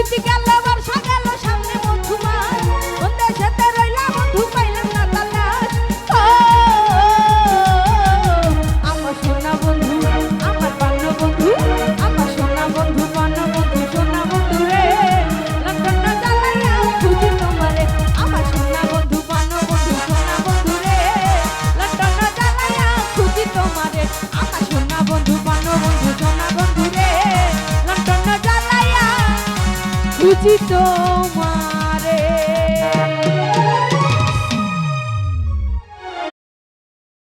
শীতকালে রুচি তোমার